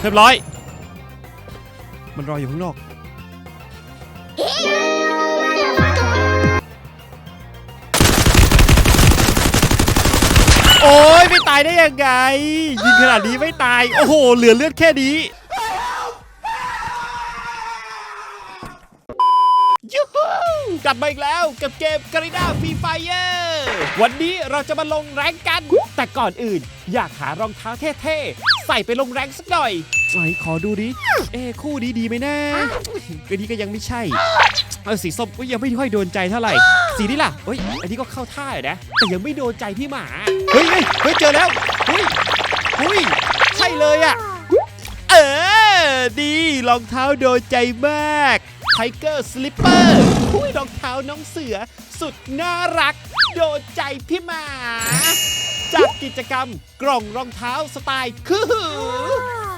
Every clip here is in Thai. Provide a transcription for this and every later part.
เรียบร้อย มันรออยู่ข้างนอก โอ้ยไม่ตายได้ยังไง ยิงขนาดนี้ไม่ตาย โอ้โห เหลือเลือดแค่นี้ ยูฮูก ลับมาอีกแล้วกับเกม g a r i n a Free Fire วันนี้เราจะมาลงแรงกัน แต่ก่อนอื่น อยากหารองเท้าเท่ๆ ใส่ไปลงแรงสักหน่อยไหนขอดูดิ เอ้คู่นี้ดีไหมนะก็นี้ก็ยังไม่ใช่ เออสีส้มก็ยังไม่ค่อยโดนใจเท่าไหร่ สีนี้ล่ะเฮ้ย อันนี้ก็เข้าท่าอยู่นะ แต่ยังไม่โดนใจพี่หมา เฮ้ยเฮ้ยเฮ้ยเจอแล้ว เฮ้ยเฮ้ยใช่เลยอะเออ ดีรองเท้าโดนใจมากไทเกอร์สลิปเปอร์คุย รองเท้าน้องเสือ สุดน่ารัก โดนใจพี่หมาจากกิจกรรมกล่องรองเท้าสไตล์คือหือ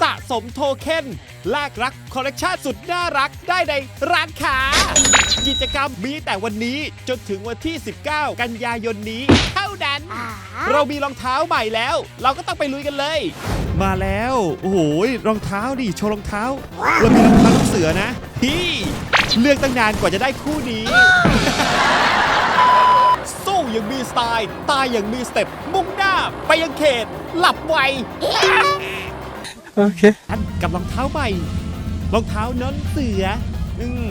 สะสมโทเค็นแลกรักคอลเลกชันสุดน่ารักได้ในร้านค้า กิจกรรมมีแต่วันนี้จนถึงวันที่ 19 กันยายนนี้ เท่านั้น เรามีรองเท้าใหม่แล้ว เราก็ต้องไปลุยกันเลย มาแล้ว โอ้โหรองเท้าดิโชว์รองเท้า เรามีรองเท้าลูกเสือนะ พี่เลือกตั้งนานกว่าจะได้คู่นี้ สู้ยังมีสไตล์ ตายยังมีสเต็ป มุ่งหน้า ไปยังเขต หลับไวโอเคอันกับรองเท้าใหม่รองเท้าน้องเสือ อืม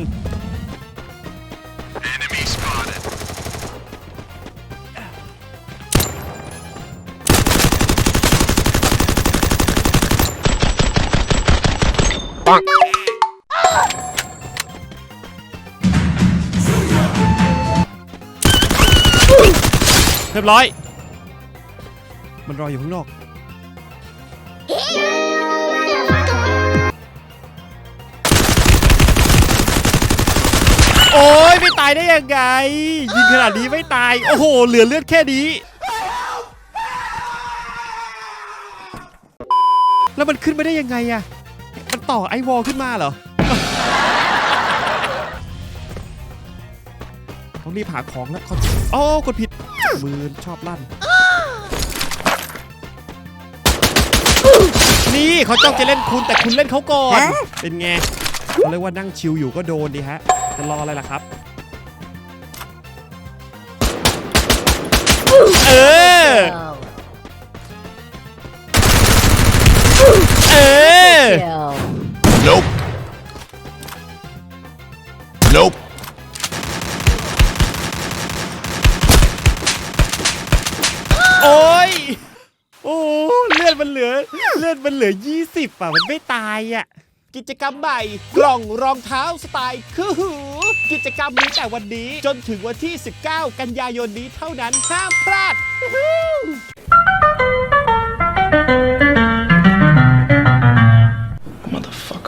เรียบร้อย มันรออยู่ข้างนอก โอ้ยไม่ตายได้ยังไง ยิงขนาดนี้ไม่ตาย โอ้โห เหลือเลือดแค่นี้ แล้วมันขึ้นไมาได้ยังไงอะมันต่อไอวอลขึ้นมาเหรอ ต้องรีบหาของแล้วเขาอ๋อกดผิด มือชอบลั่น นี่เขาจ้องจะเล่นคุณแต่คุณเล่นเขาก่อน เป็นไงเขาเรียกว่านั่งชิลอยู่ก็โดนดีฮะ จะรออะไรล่ะครับ เออ เออ Nope. Nope. โอ้ยโอ้เลือดมันเหลือ เลือดมันเหลือ 20 อะ มันไม่ตายอะ กิจกรรมใหม่ กล่องรองเท้าสไตล์คือหู กิจกรรมนี้แต่วันนี้จนถึงวันที่ 19 กันยายนนี้เท่านั้นห้ามพลาด